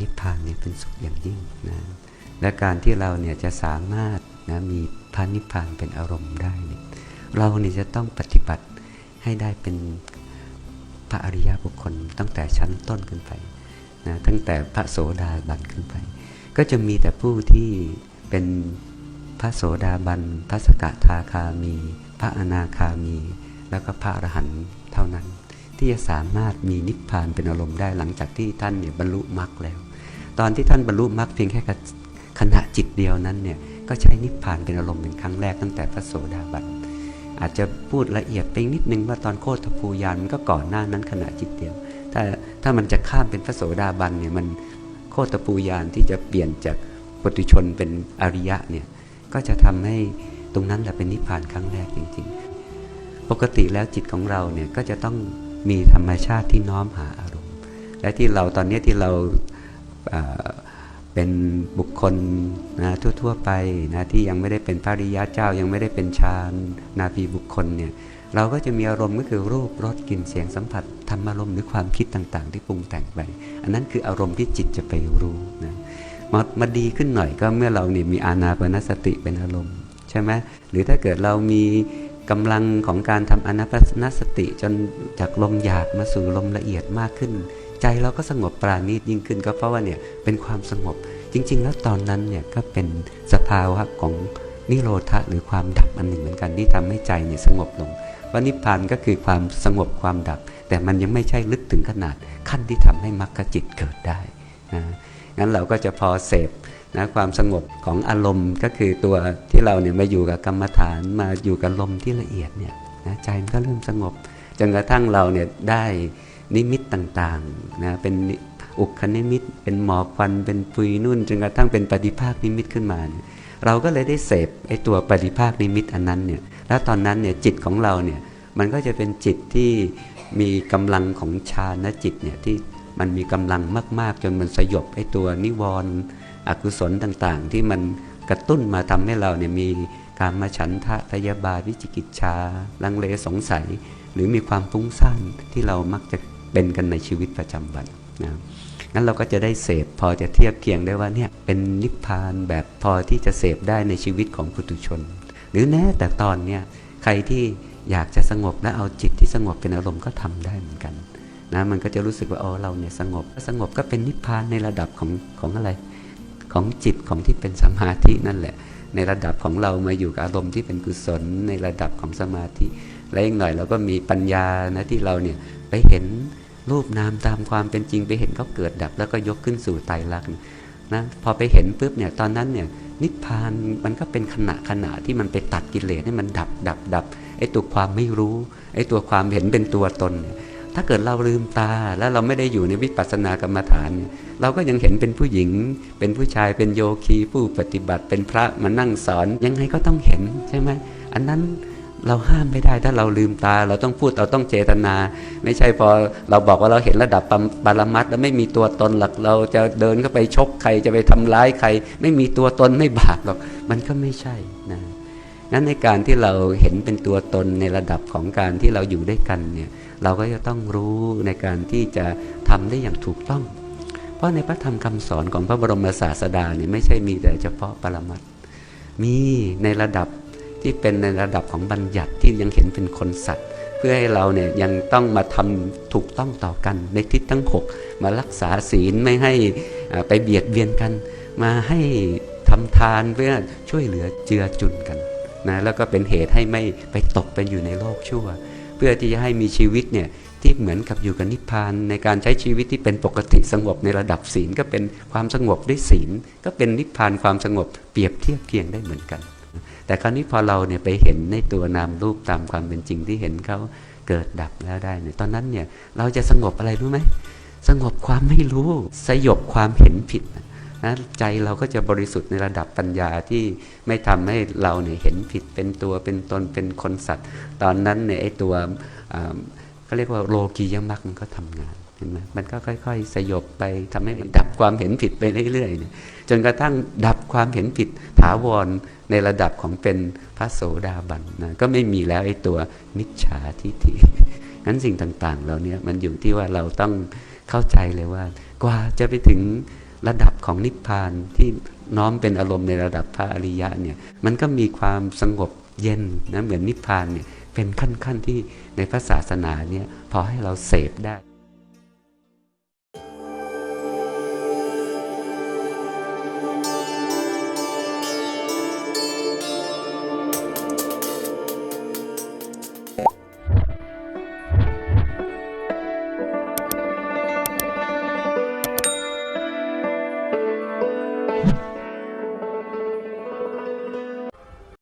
นิพพานเนี่ยิ่งนะและการที่เราเนี่ยจะสามารถนะมีพระนิพพานเป็นอารมณ์ได้เนี่ยเราเนี่ยจะต้องปฏิบัติให้ได้เป็นพระอริยบุคคลตั้งแต่ชั้นต้นขึ้นไปนะตั้งแต่พระโสดาบันขึ้นไป ก็จะมีแต่ผู้ที่เป็นพระโสดาบัน พระสกทาคามี พระอนาคามี แล้วก็พระอรหันต์เท่านั้น ที่จะสามารถมีนิพพานเป็นอารมณ์ได้หลังจากที่ท่านเนี่ยบรรลุมรรคแล้ว ตอนที่ท่านบรรลุมรรคเพียงแค่ขณะจิตเดียวนั้นเนี่ยก็ใช้นิพพานเป็นอารมณ์เป็นครั้งแรกตั้งแต่พระโสดาบันอาจจะพูดละเอียดไปนิดนึงว่าตอนโคตรภูยานมันก็ก่อนหน้านั้นขณะจิตเดียว ถ้าถ้ามันจะข้ามเป็นพระโสดาบันเนี่ยมันโคตรภูยานที่จะเปลี่ยนจากปุถุชนเป็นอริยะเนี่ยก็จะทำให้ตรงนั้นแหละเป็นนิพพานครั้งแรกจริง ๆ ปกติแล้วจิตของเราเนี่ยก็จะต้องมีธรรมชาติที่น้อมหาอารมณ์ และที่เราตอนนี้ที่เรา เป็นบุคคลนะทั่ว ๆ ไปนะที่ยังไม่ได้เป็นพระริยะเจ้า ยังไม่ได้เป็นฌานนาภีบุคคลเนี่ยเราก็จะมีอารมณ์ก็คือรูปรสกลิ่นเสียงสัมผัสธรรมอารมณ์หรือความคิดต่างๆ ที่ปรุงแต่งไป อันนั้นคืออารมณ์ที่จิตจะไปรู้นะมามาดีขึ้นหน่อยก็เมื่อเราเนี่ยมีอานาปนสติเป็นอารมณ์ใช่ไหมหรือถ้าเกิดเรามีกำลังของการทำอนาปนสติจนจากลมหยาบมาสู่ลมละเอียดมากขึ้น ใจเราก็สงบปราณีตยิ่งขึ้นก็เพราะว่าเนี่ยเป็นความสงบ จริง ๆ แล้วตอนนั้นเนี่ยก็เป็นสภาวะของนิโรธะหรือความดับอันหนึ่งเหมือนกันที่ทำให้ใจเนี่ยสงบลงว่านิพพานก็คือความสงบความดับ แต่มันยังไม่ใช่ลึกถึงขนาดขั้นที่ทำให้มรรคจิตเกิดได้นะงั้นเราก็จะพอเสพนะความสงบของอารมณ์ก็คือตัวที่เราเนี่ยมาอยู่กับกรรมฐานมาอยู่กับลมที่ละเอียดเนี่ยนะใจมันก็เริ่มสงบจนกระทั่งเราเนี่ยได้ นิมิตต่างๆนะเป็นอุคนิมิต เป็นหมอกควันเป็นปุยนุ่นจนกระทั่งเป็นปฏิภาคนิมิตขึ้นมาเนี่ยเราก็เลยได้เสพไอ้ตัวปฏิภาคนิมิตอันนั้นเนี่ยแล้วตอนนั้นเนี่ยจิตของเราเนี่ยมันก็จะเป็นจิตที่มีกำลังของฌานจิตเนี่ยที่มันมีกำลังมากๆ จนมันสยบไอ้ตัวนิวรณ์อกุศลต่างๆ ที่มันกระตุ้นมาทำให้เราเนี่ยมีการมาฉันทะพยาบาทวิจิกิจชาลังเลสงสัย หรือมีความฟุ้งซ่านที่เรามักจะ เป็นกันในชีวิตประจำวันนะงั้นเราก็จะได้เสพพอจะเทียบเคียงได้ว่าเนี่ยเป็นนิพพานแบบพอที่จะเสพได้ในชีวิตของปุถุชน หรือแม้แต่ตอนเนี้ยใครที่อยากจะสงบและเอาจิตที่สงบเป็นอารมณ์ก็ทำได้เหมือนกันนะมันก็จะรู้สึกว่าอ๋อเราเนี่ยสงบสงบก็เป็นนิพพานในระดับของของอะไร ของจิตของที่เป็นสมาธินั่นแหละ ในระดับของเรามาอยู่กับอารมณ์ที่เป็นกุศลในระดับของสมาธิและอีกหน่อยเราก็มีปัญญานะที่เราเนี่ย ไปเห็นรูปนามตามความเป็นจริงไปเห็นเขาเกิดดับ แล้วก็ยกขึ้นสู่ไตรลักษณ์นะพอไปเห็นปุ๊บเนี่ยตอนนั้นเนี่ยนิพพานมันก็เป็นขณะขณะที่มันไปตัดกิเลสให้มันดับดับดับไอ้ตัวความไม่รู้ไอ้ตัวความเห็นเป็นตัวตน ถ้าเกิดเราลืมตาแล้วเราไม่ได้อยู่ในวิปัสสนากรรมฐาน เราก็ยังเห็นเป็นผู้หญิง เป็นผู้ชายเป็นโยคีผู้ปฏิบัติเป็นพระมานั่งสอนยังไงก็ต้องเห็นใช่ไหมอันนั้น เราห้ามไม่ได้ถ้าเราลืมตา เราต้องพูดเราต้องเจตนา ไม่ใช่พอเราบอกว่าเราเห็นระดับปรมัตแล้วไม่มีตัวตนหลักเราจะเดินเข้าไปชกใครจะไปทำร้ายใคร ไม่มีตัวตนไม่บาปหรอกมันก็ไม่ใช่นะนั้นในการที่เราเห็นเป็นตัวตนในระดับของการที่เราอยู่ด้วยกันเนี่ยเราก็จะต้องรู้ในการที่จะทำได้อย่างถูกต้อง เพราะในพระธรรมคำสอนของพระบรมศาสดาเนี่ยไม่ใช่มีแต่เฉพาะปรมัตมีในระดับ ที่เป็นในระดับของบัญญัติที่ยังเห็นเป็นคนสัตว์ เพื่อให้เราเนี่ยยังต้องมาทำถูกต้องต่อกันในทิศทั้ง 6 มารักษาศีลไม่ให้ไปเบียดเบียนกัน มาให้ทำทานเพื่อช่วยเหลือเจือจุนกันนะแล้วก็เป็นเหตุให้ไม่ไปตกเป็นอยู่ในโลกชั่ว เพื่อที่จะให้มีชีวิตเนี่ยที่เหมือนกับอยู่กับนิพพานในการใช้ชีวิตที่เป็นปกติสงบในระดับศีลก็เป็นความสงบด้วยศีล ก็เป็นนิพพานความสงบเปรียบเทียบเคียงได้เหมือนกัน แต่คราวนี้พอเราเนี่ยไปเห็นในตัวนามรูปตามความเป็นจริงที่เห็นเขาเกิดดับแล้วได้เนี่ยตอนนั้นเนี่ยเราจะสงบอะไรรู้ไหมสงบความไม่รู้ สยบความเห็นผิดนะใจเราก็จะบริสุทธิ์ในระดับปัญญาที่ไม่ทำให้เราเนี่ยเห็นผิดเป็นตัวเป็นตนเป็นคนสัตว์ ตอนนั้นเนี่ยไอ้ตัวเขาเรียกว่าโลกียมรรคมันก็ทำงาน เห็นไหมมันก็ค่อย ๆ สยบไปทำให้ดับความเห็นผิดไปเรื่อยๆเนี่ยจนกระทั่งดับความเห็นผิดถาวรในระดับของเป็นพระโสดาบันนะก็ไม่มีแล้วไอ้ตัวมิจฉาทิฏฐิงั้นสิ่งต่างๆเราเนี่ยมันอยู่ที่ว่าเราต้องเข้าใจเลยว่า กว่าจะไปถึงระดับของนิพพานที่น้อมเป็นอารมณ์ในระดับพระอริยะเนี่ยมันก็มีความสงบเย็นนะเหมือนนิพพานเนี่ยเป็นขั้นๆที่ในพระศาสนาเนี่ยพอให้เราเสพได้